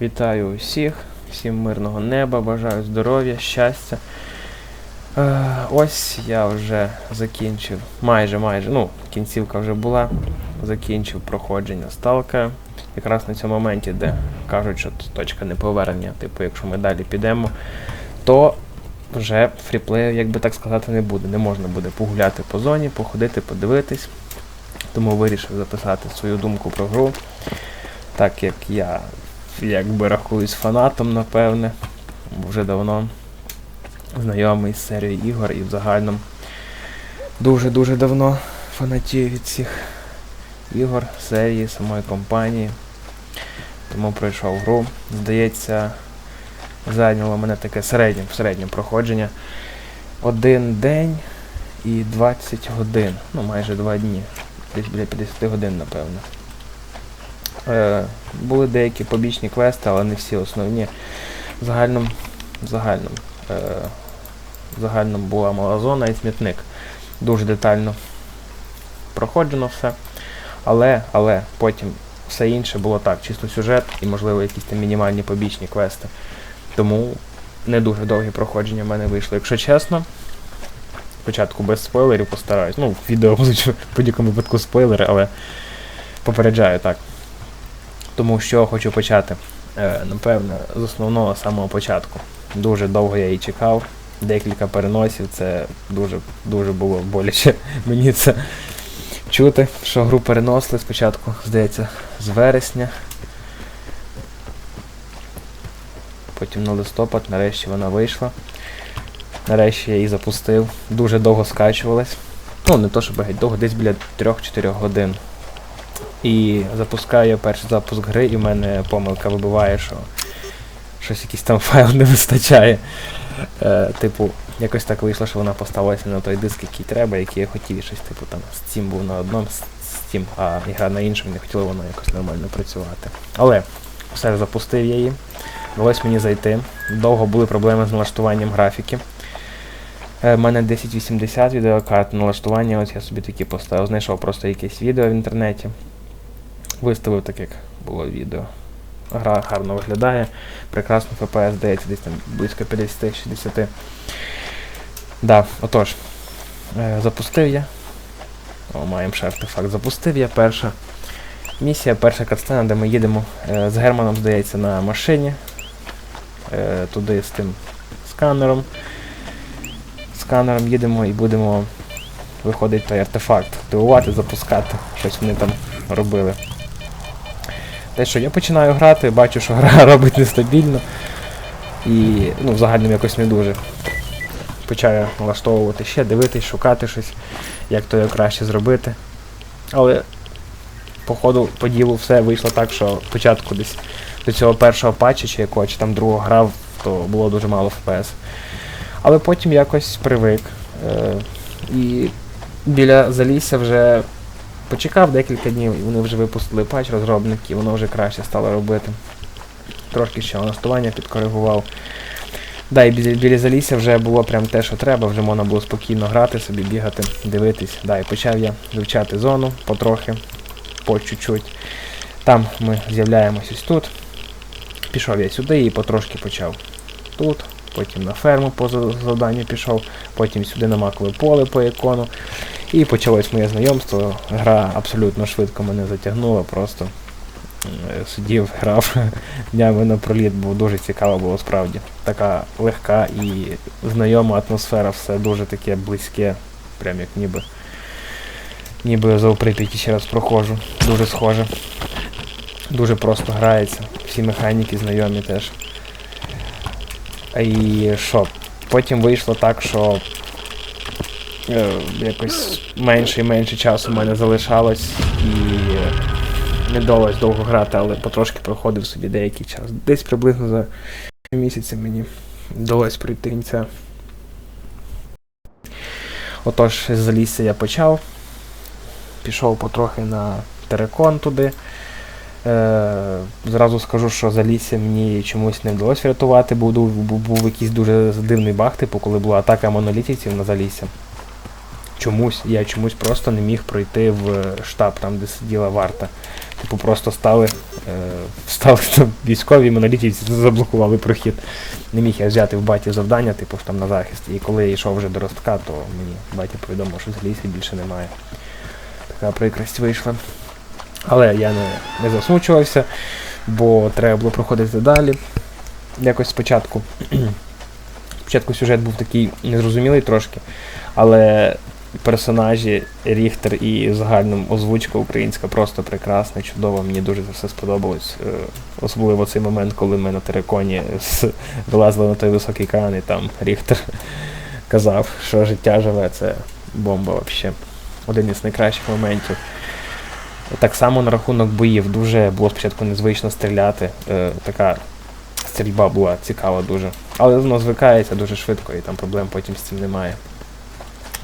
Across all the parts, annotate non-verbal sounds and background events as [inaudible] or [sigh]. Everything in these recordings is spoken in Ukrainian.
Вітаю усіх, всім мирного неба, бажаю здоров'я, щастя. Е, ось я вже закінчив, майже, майже, ну, кінцівка вже була, закінчив проходження сталка. Якраз на цьому моменті, де кажуть, що т- точка неповернення, типу, якщо ми далі підемо, то вже фріплею, як би так сказати, не буде. Не можна буде погуляти по зоні, походити, подивитись. Тому вирішив записати свою думку про гру. Так як я якби рахуюсь фанатом, напевне, вже давно знайомий з серією ігор і в загальному дуже-дуже давно фанатію від всіх ігор, серії, самої компанії. Тому пройшов гру. Здається, зайняло мене таке середнє, середнє проходження. Один день і 20 годин. Ну, майже два дні. Десь біля 50 годин, напевно. Е, були деякі побічні квести, але не всі основні. В загальному, в загальному, е, була мала зона і смітник. Дуже детально проходжено все. Але, але потім все інше було так, чисто сюжет і, можливо, якісь там мінімальні побічні квести. Тому не дуже довгі проходження в мене вийшло. Якщо чесно, спочатку без спойлерів постараюсь. Ну, в відео в будь-якому випадку спойлери, але попереджаю так. Тому що хочу почати. Е, напевно, з основного самого початку. Дуже довго я її чекав. Декілька переносів, це дуже, дуже було боляче [laughs] мені це чути, що гру переносили спочатку, здається, з вересня. Потім на листопад, нарешті вона вийшла. Нарешті я її запустив. Дуже довго скачувалась. Ну, не то, щоб геть довго, десь біля 3-4 годин. І запускаю перший запуск гри, і в мене помилка вибиває, що щось якийсь там [laughs] файл не вистачає. Е, типу, якось так вийшло, що вона поставилася на той диск, який треба, який я хотів, і щось, типу, там Steam був на одному Steam, а ігра на іншому, не хотіла воно якось нормально працювати. Але все ж запустив я її. Вдалося мені зайти. Довго були проблеми з налаштуванням графіки. У мене 1080 відеокарт налаштування, ось я собі такі поставив. Знайшов просто якесь відео в інтернеті. Виставив так, як було відео. Гра гарно виглядає. Прекрасно FPS здається, десь там близько 50-60. Да, отож. Е, запустив я. О, маємо ще артефакт. Запустив я перша місія, перша катсцена, де ми їдемо е, з Германом, здається, на машині. Е, туди з тим сканером. Сканером їдемо і будемо виходить той артефакт. Активувати, запускати. Щось вони там робили. Те, що я починаю грати, бачу, що гра [laughs] робить нестабільно. І ну, в якось не дуже. Почав я налаштовувати ще, дивитись, шукати щось, як то його краще зробити. Але по ходу по ділу все вийшло так, що спочатку десь до цього першого патча чи якого, чи там другого грав, то було дуже мало FPS. Але потім якось привик. Е, і біля Залісся вже почекав декілька днів, і вони вже випустили патч розробники, і воно вже краще стало робити. Трошки ще налаштування підкоригував. Да, і біля Залісся вже було прям те, що треба, вже можна було спокійно грати собі, бігати, дивитись. Да, і почав я вивчати зону потрохи, по чуть-чуть. Там ми з'являємось ось тут. Пішов я сюди і потрошки почав тут, потім на ферму по завданню пішов, потім сюди на макове поле по ікону. І почалось моє знайомство. Гра абсолютно швидко мене затягнула, просто е, сидів, [laughs] грав днями напроліт, бо дуже цікаво було справді. Така легка і знайома атмосфера, все дуже таке близьке, прям як ніби. Ніби за Прип'яті ще раз проходжу. Дуже схоже. Дуже просто грається. Всі механіки знайомі теж. І що? Потім вийшло так, що е, якось менше і менше часу в мене залишалось і не вдалося довго грати, але потрошки проходив собі деякий час. Десь приблизно за місяці мені вдалося пройти кінця. Отож, з залісся я почав. Пішов потрохи на терекон туди. Е, зразу скажу, що залісся мені чомусь не вдалося врятувати, був, був, був якийсь дуже дивний баг, типу, коли була атака монолітівців на залісся. чомусь, я чомусь просто не міг пройти в штаб, там, де сиділа варта. Типу, просто стали, е, стали там військові монолітівці заблокували прохід. Не міг я взяти в баті завдання, типу ж там на захист. І коли я йшов вже до ростка, то мені батя повідомив, що з лісі більше немає. Така прикрость вийшла. Але я не, не засмучувався, бо треба було проходити далі. Якось спочатку. [clears throat] Спочатку сюжет був такий незрозумілий трошки, але персонажі, Ріхтер і загальна озвучка українська просто прекрасна, чудова. Мені дуже це все сподобалось. Е, Особливо цей момент, коли ми на териконі вилазили на той високий кран, і там Ріхтер казав, що життя живе, це бомба взагалі. Один із найкращих моментів. Так само на рахунок боїв дуже було спочатку незвично стріляти. Е, така стрільба була цікава дуже. Але воно звикається дуже швидко і там проблем потім з цим немає.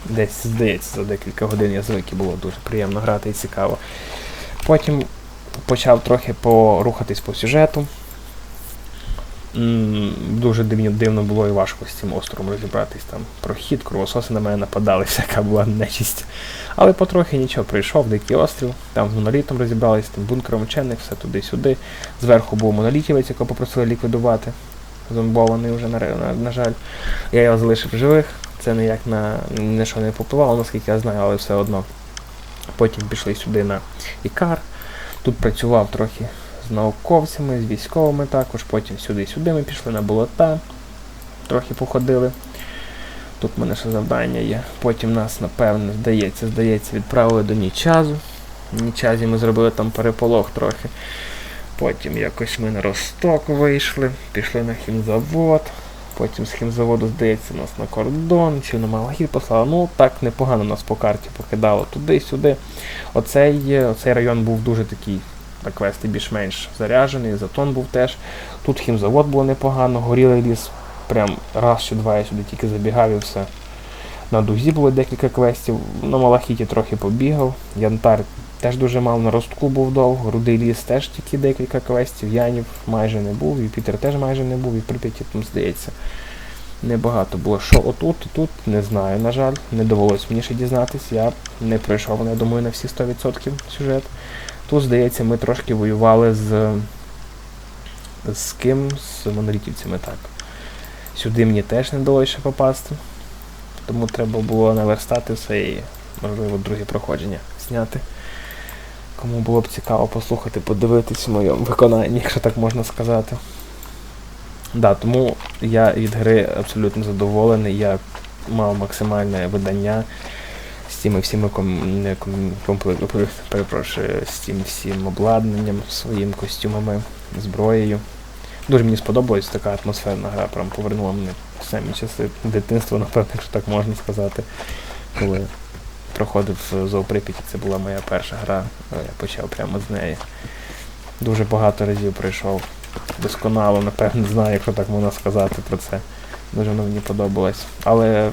Десь, здається, за декілька годин я звик і було дуже приємно грати і цікаво. Потім почав трохи порухатись по сюжету. Дуже дивно, дивно було і важко з цим островом розібратись. Там прохід, кровососи на мене нападали, всяка [laughs] була нечисть. Але потрохи нічого, прийшов дикий острів, там з монолітом розібрались, тим бункером вчених, все туди-сюди. Зверху був монолітівець, якого попросили ліквідувати. Зомбований вже, на, на, на жаль. Я його залишив живих. Це ніяк на ні що не попливало, наскільки я знаю, але все одно. Потім пішли сюди на Ікар. Тут працював трохи з науковцями, з військовими також. Потім сюди-сюди ми пішли на болота. Трохи походили. Тут в мене ще завдання є. Потім нас, напевно, здається, здається, відправили до Нічазу. В Нічазі ми зробили там переполох трохи. Потім якось ми на Росток вийшли, пішли на хімзавод. Потім з хімзаводу, здається, нас на кордон, чи на Малагід послали. Ну, так непогано нас по карті покидало туди-сюди. Оцей, е, оцей район був дуже такий, квести більш-менш заряджений, затон був теж. Тут хімзавод було непогано, горілий ліс. Прям раз чи два я сюди тільки забігав і все. На дузі було декілька квестів, на Малахіті трохи побігав. Янтар теж дуже мало, на ростку був довго, Рудий ліс теж тільки декілька квестів, Янів майже не був, Юпітер теж майже не був, і Прип'яті там здається. Небагато було. Що отут і тут, не знаю, на жаль, не довелось мені ще дізнатись. Я не пройшов, я думаю, на всі 100% сюжет. Тут, здається, ми трошки воювали з. з ким? З монолітівцями, так. Сюди мені теж не ще попасти. Тому треба було наверстати все і, можливо, друге проходження зняти. Кому було б цікаво послухати, подивитись в моєму виконанні, якщо так можна сказати. Да, тому я від гри абсолютно задоволений. Я мав максимальне видання з цими всіми ком... не ком... перепрошую, з цим всім обладнанням, своїм костюмами, зброєю. Дуже мені сподобалась така атмосферна гра, прям повернула мене в самі часи дитинства, напевно, якщо так можна сказати. Коли проходив зооприп'яті, це була моя перша гра, я почав прямо з неї. Дуже багато разів пройшов. Досконало, напевно, знаю, якщо так можна сказати про це. Дуже воно мені подобалось. Але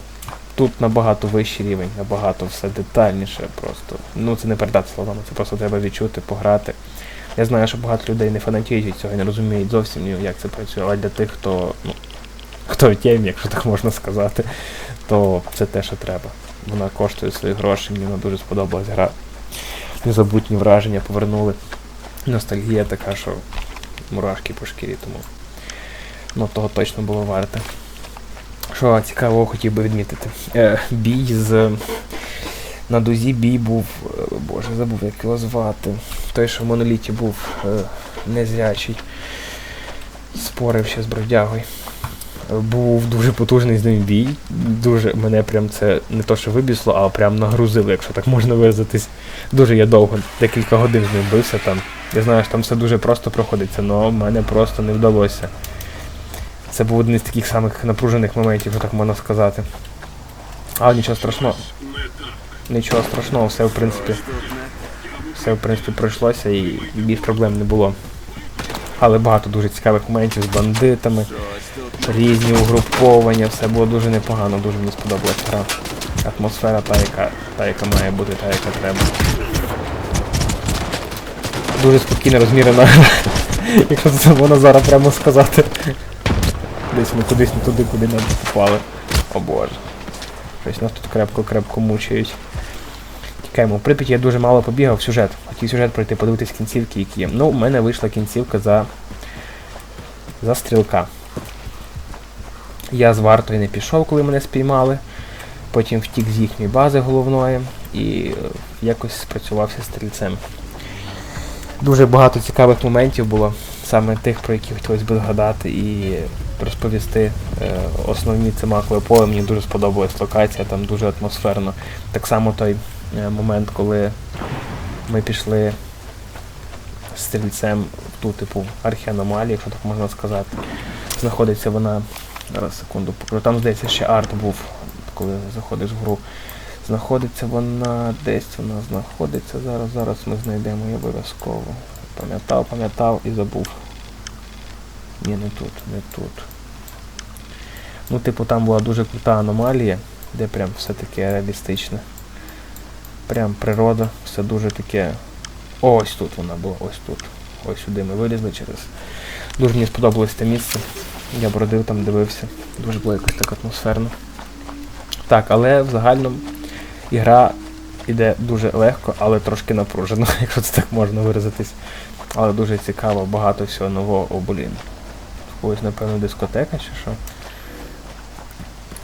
тут набагато вищий рівень, набагато все детальніше просто. Ну це не передати словами, це просто треба відчути, пограти. Я знаю, що багато людей не фанатіють від цього, не розуміють зовсім як це працює, але для тих, хто, ну, хто в темі, якщо так можна сказати, то це те, що треба. Вона коштує свої гроші, мені вона дуже сподобалась гра. Незабутні враження повернули. Ностальгія така, що мурашки по шкірі, тому ну, того точно було варте. Що цікавого хотів би відмітити. Е, бій з. На дузі бій був. е, Боже, забув, як його звати. Той, що в моноліті був е, незрячий. Спорив ще з бродягою. Був дуже потужний з ним бій. Дуже мене прям це не то, що вибісло, а прям нагрузило, якщо так можна виразитись. Дуже я довго, декілька годин з ним бився там. Я знаю, що там все дуже просто проходиться, але в мене просто не вдалося. Це був один із таких самих напружених моментів, так можна сказати. Але нічого страшного. Нічого страшного, все в принципі. Все в принципі пройшлося і більш проблем не було. Але багато дуже цікавих моментів з бандитами, різні угруповання, все було дуже непогано, дуже мені сподобалась гра. Атмосфера та, яка, та, яка має бути, та, яка треба. Дуже спокійна, розмірена. [laughs] Якщо це можна зараз прямо сказати. Десь ми кудись не туди, куди не попали. О боже. Щось нас тут крепко-крепко мучають. Тікаємо. В Прип'яті я дуже мало побігав сюжет. Хотів сюжет пройти, подивитись кінцівки, які є. Ну, у мене вийшла кінцівка за. за стрілка. Я з вартою не пішов, коли мене спіймали. Потім втік з їхньої бази головної і е, якось спрацювався стрільцем. Дуже багато цікавих моментів було, саме тих, про які хотілося б згадати і розповісти. Е, Основні це макове поле, мені дуже сподобалась локація, там дуже атмосферно. Так само той е, момент, коли ми пішли з стрільцем в ту типу архіаномалію, якщо так можна сказати. Знаходиться вона. Зараз секунду. Там здається ще арт був, коли заходиш в гру. Знаходиться вона десь вона знаходиться. Зараз, зараз ми знайдемо її обов'язково. Пам'ятав, пам'ятав і забув. Ні, не тут, не тут. Ну, типу, там була дуже крута аномалія, де прям все таке реалістичне. Прям природа, все дуже таке. Ось тут вона була, ось тут. Ось сюди ми вилізли через. Дуже мені сподобалось те місце. Я бродив там, дивився. Дуже було якось так атмосферно. Так, але в загальному ігра іде дуже легко, але трошки напружено, [laughs] якщо це так можна виразитись. Але дуже цікаво, багато всього нового, о, блін. Ось, напевно, дискотека чи що.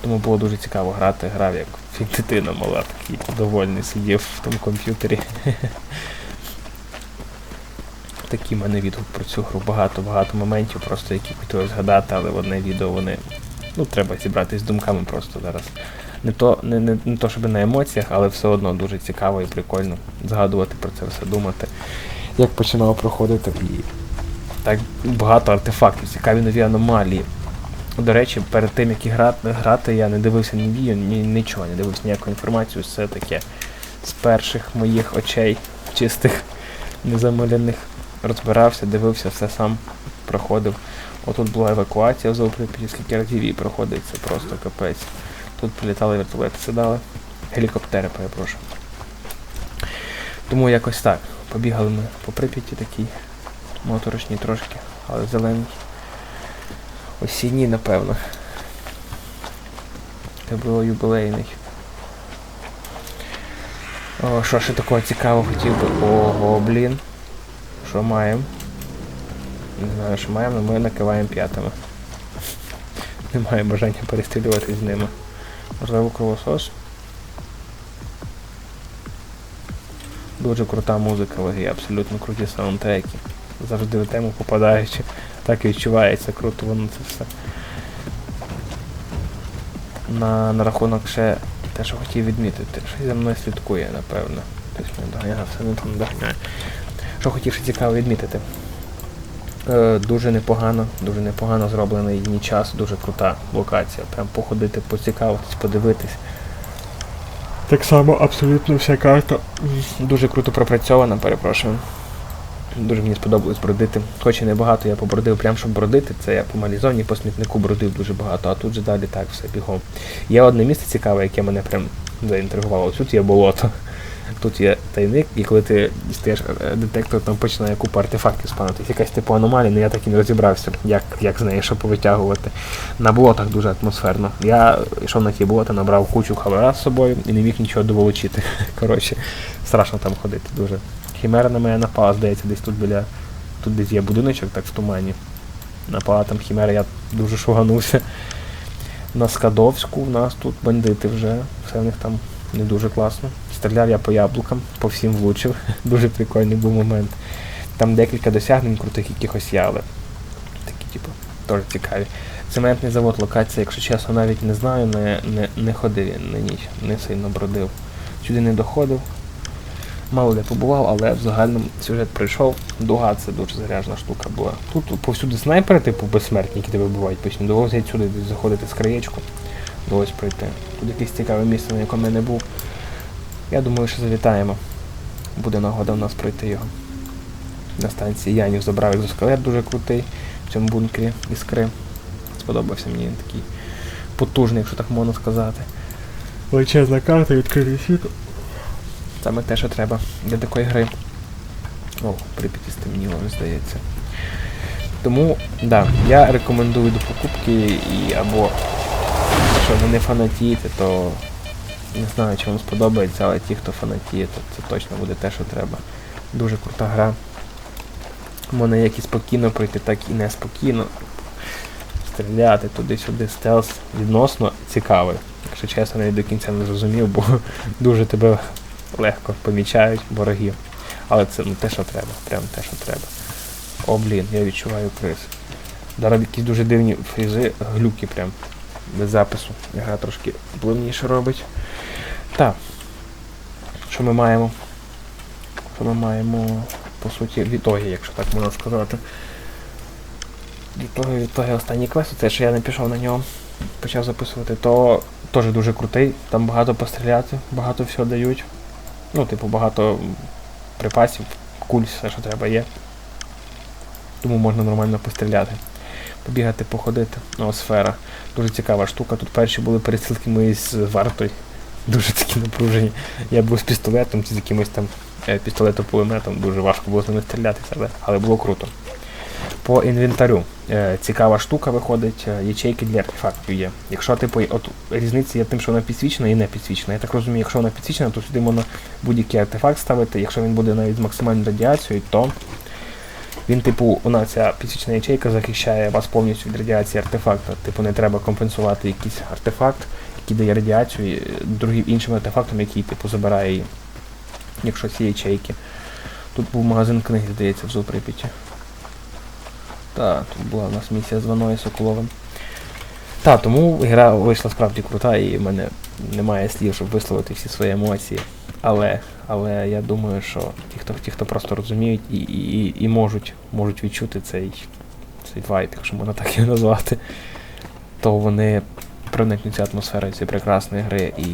Тому було дуже цікаво грати, грав як [laughs] дитина мала, такий довольний сидів в тому комп'ютері. [laughs] Такий в мене відгук про цю гру. Багато-багато моментів, просто які хотілося згадати, але в одне відео вони. Ну, треба зібратися з думками просто зараз. Не то, не, не, не то, щоб на емоціях, але все одно дуже цікаво і прикольно згадувати про це все, думати. Як починав проходити і так багато артефактів, цікаві нові аномалії. До речі, перед тим як грати, грати я не дивився ні відео, ні нічого, не дивився ніяку інформацію, все таке з перших моїх очей чистих, незамилених. Розбирався, дивився, все сам проходив. Отут була евакуація з скільки разів її проходить, це просто капець. Тут прилітали вертолети, сідали. Гелікоптери, перепрошую. Тому якось так. Побігали ми по Прип'яті такій моторошній трошки, але зелений. Осінній, напевно. Це було юбилейний. О, що ще такого цікавого хотів би? Ого, блін. Що маємо? Не знаю, що маємо, але ми накиваємо п'ятами. Немає бажання перестрілювати з ними. Можливо, кровосос. Дуже крута музика абсолютно круті саундтреки. Завжди в тему попадаючи. Так і відчувається круто воно це все. На, на рахунок ще те, що хотів відмітити. Що за мною слідкує, напевно. Хтось мене доганяє, все не там доганяє. Що хотів ще цікаво відмітити. Е, дуже непогано, дуже непогано зроблений ні час, дуже крута локація. Прям походити, поцікавитись, подивитись. Так само абсолютно вся карта дуже круто пропрацьована, перепрошую. Дуже мені сподобалось бродити. Хоч і небагато я побродив, прям щоб бродити, це я по малій зоні, по смітнику бродив дуже багато, а тут же далі так все бігом. Є одне місце цікаве, яке мене прям заінтригувало. Тут є болото. Тут є тайник, і коли ти дістаєш е, детектор, там починає купа артефактів спанути. Якась типу аномалія, але я так і не розібрався, як як з неї що повитягувати. На болотах дуже атмосферно. Я йшов на ті болота, набрав кучу хавера з собою і не міг нічого доволочити. [laughs] Коротше, страшно там ходити дуже. Хімера на мене напала, здається, десь тут біля. Тут десь є будиночок, так в тумані. Напала там хімера, я дуже шуганувся. На Скадовську в нас тут бандити вже, все в них там не дуже класно. Стріляв я по яблукам, по всім влучив. [laughs] Дуже прикольний був момент. Там декілька досягнень крутих якихось але такі, типу, теж цікаві. Цементний завод, локація, якщо чесно, навіть не знаю, не не, не ходив я на ніч, не сильно бродив. Сюди не доходив. Мало де побував, але в загальному сюжет прийшов. Дуга це дуже заряжена штука була. Тут повсюди снайпери, типу безсмертні, які тебе вбивають, потім довозять сюди заходити з краєчку. Ось пройти. Тут якесь цікаве місце, на якому я не був. Я думаю, що завітаємо. Буде нагода в нас пройти його. На станції Янів забрав екзоскелет дуже крутий в цьому бункері іскри. Сподобався мені він такий потужний, якщо так можна сказати. Величезна карта, відкритий світ. Саме те, що треба для такої гри. О, припіті стемніло, здається. Тому, да, я рекомендую до покупки і або якщо ви не фанатієте, то Не знаю, чи вам сподобається, але ті, хто фанатіє, то це точно буде те, що треба. Дуже крута гра. Можна як і спокійно пройти, так і неспокійно. Стріляти туди-сюди, стелс відносно цікавий. Якщо чесно, навіть до кінця не зрозумів, бо [laughs] дуже тебе легко помічають ворогів. Але це ну, те, що треба, прям те, що треба. О, блін, я відчуваю криз. Зараз якісь дуже дивні фрізи, глюки прям без запису. Гра трошки плавніше робить. Так. Що ми маємо? Що ми маємо, по суті, відтоги, якщо так можна сказати. Відтоги, відтоги останній квест, це що я не пішов на нього, почав записувати, то теж дуже крутий. Там багато постріляти, багато всього дають. Ну, типу, багато припасів, куль, все, що треба є. Тому можна нормально постріляти. Побігати, походити. Ну, сфера. Дуже цікава штука. Тут перші були перестрілки мої з вартою. Дуже такі напружені. Я був з пістолетом чи з якимось там е, пістолетом-пулеметом. Дуже важко було з ними стрілятися, але, але було круто. По інвентарю. Е, цікава штука виходить, е, ячейки для артефактів є. Якщо типу, от різниця є тим, що вона підсвічена і не підсвічена. Я так розумію, якщо вона підсвічена, то сюди можна будь-який артефакт ставити. Якщо він буде навіть з максимальною радіацією, то він, типу, вона ця підсвічена ячейка захищає вас повністю від радіації артефакта. Типу, не треба компенсувати якийсь артефакт, який дає радіацію е, другим іншим артефактом, який типу забирає її. Якщо ці ячейки. Тут був магазин книги, здається, в Зуприпіті. Так, тут була у нас місія з Ваною Соколовим. Так, тому гра вийшла справді крута і в мене немає слів, щоб висловити всі свої емоції. Але але я думаю, що ті, хто ті, хто просто розуміють і і, і можуть можуть відчути цей цей вайб, якщо можна так його назвати, то вони проникнуться атмосферою цієї прекрасної гри і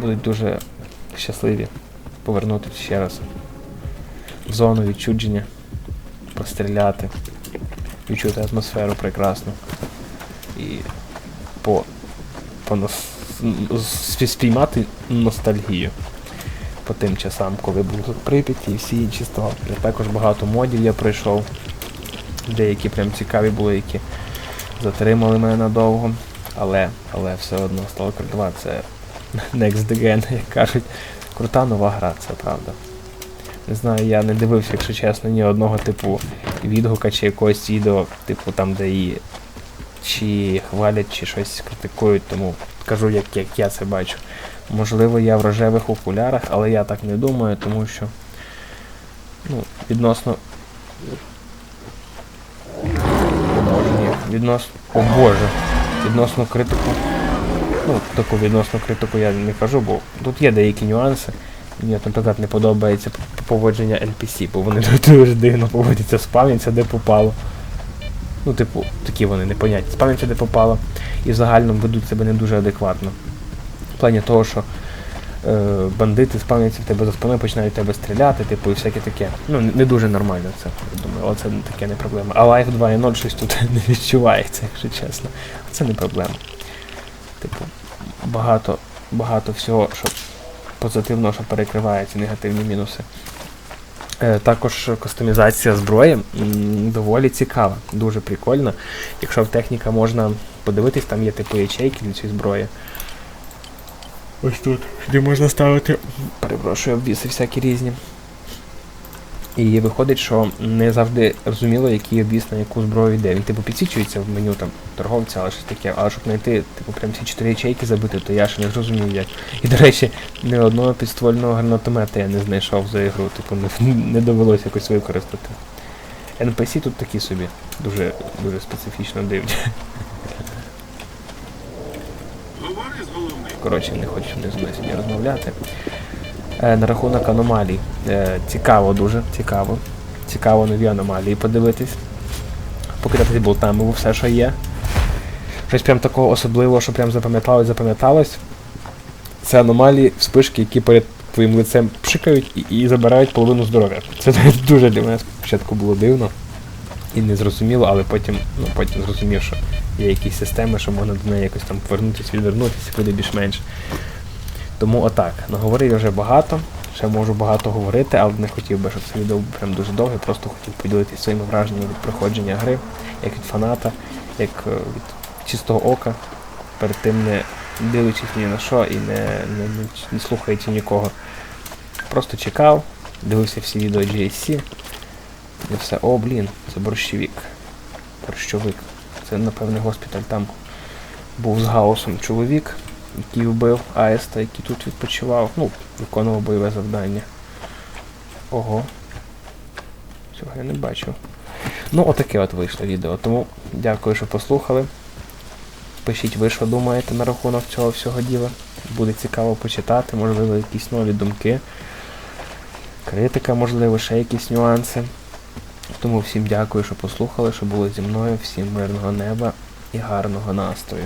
будуть дуже щасливі повернутися ще раз в зону відчудження, постріляти, відчути атмосферу прекрасну і по, по нос, спіймати ностальгію по тим часам, коли був тут Прип'яті і всі інші сталкери. Також багато модів я пройшов. Деякі прям цікаві були, які затримали мене надовго. Але але все одно Stalker 2 це [laughs] next again, як кажуть. Крута нова гра, це правда. Не знаю, я не дивився, якщо чесно, ні одного типу відгука чи якогось відео, типу там, де її чи хвалять, чи щось критикують, тому кажу, як, як я це бачу. Можливо, я в рожевих окулярах, але я так не думаю, тому що ну, відносно. Відносно... О боже! Відносно критику. Ну, таку відносно критику я не кажу, бо тут є деякі нюанси. Мені, наприклад, не подобається поводження NPC, бо вони [laughs] дуже дивно поводяться, спавняться де попало. Ну, типу, такі вони непонятні. Спавняться де попало. І в загальному ведуть себе не дуже адекватно. В плані того, що е, бандити спавняться в тебе за спиною, починають тебе стріляти, типу, і всяке таке. Ну, не, не дуже нормально це, я думаю, але це таке не проблема. А Life 2.0 щось тут [laughs] не відчувається, якщо чесно. Це не проблема. Типу, багато, багато всього, що позитивного, що перекриває ці негативні мінуси. Е, також кастомізація зброї доволі цікава, дуже прикольна. Якщо в техніка можна подивитись, там є типу ячейки для цієї зброї. Ось тут, де можна ставити. Перепрошую, обвіси всякі різні. І виходить, що не завжди розуміло, який обвіс на яку зброю йде. Він типу підсвічується в меню там торговця, але щось таке. Але щоб знайти, типу, прям всі чотири ячейки забити, то я ще не зрозумів як. І, до речі, ні одного підствольного гранатомета я не знайшов за ігру, типу, не, [laughs] не довелося якось використати. NPC тут такі собі, дуже дуже специфічно дивні. Коротше, не хочу не з мною сьогодні розмовляти. Е, на рахунок аномалій. Е, цікаво дуже, цікаво. Цікаво нові аномалії подивитись. Покидатись болтами, бо все, що є. Щось прям такого особливого, що прям запам'яталось, запам'яталось. Це аномалії, вспишки, які перед твоїм лицем пшикають і, і забирають половину здоров'я. Це дуже для мене спочатку було дивно і незрозуміло, але потім, ну, потім зрозумів, що є якісь системи, що можна до неї якось там повернутися, відвернутися, буде більш-менш. Тому отак, наговорив я вже багато, ще можу багато говорити, але не хотів би, щоб це відео було прям дуже довге, просто хотів поділитися своїми враженнями від проходження гри, як від фаната, як е, від чистого ока. Перед тим не дивлячись ні на що і не, не, не, не слухаючи нікого. Просто чекав, дивився всі відео GSC. І все. О, блін, це борщовик. Борщовик. Це, напевне, госпіталь там був з гаусом чоловік, який вбив Аеста, який тут відпочивав. Ну, виконував бойове завдання. Ого. Цього я не бачив. Ну, отаке от вийшло відео. Тому дякую, що послухали. Пишіть ви, що думаєте на рахунок цього всього діла. Буде цікаво почитати, можливо, якісь нові думки. Критика, можливо, ще якісь нюанси. Тому всім дякую, що послухали, що були зі мною. Всім мирного неба і гарного настрою.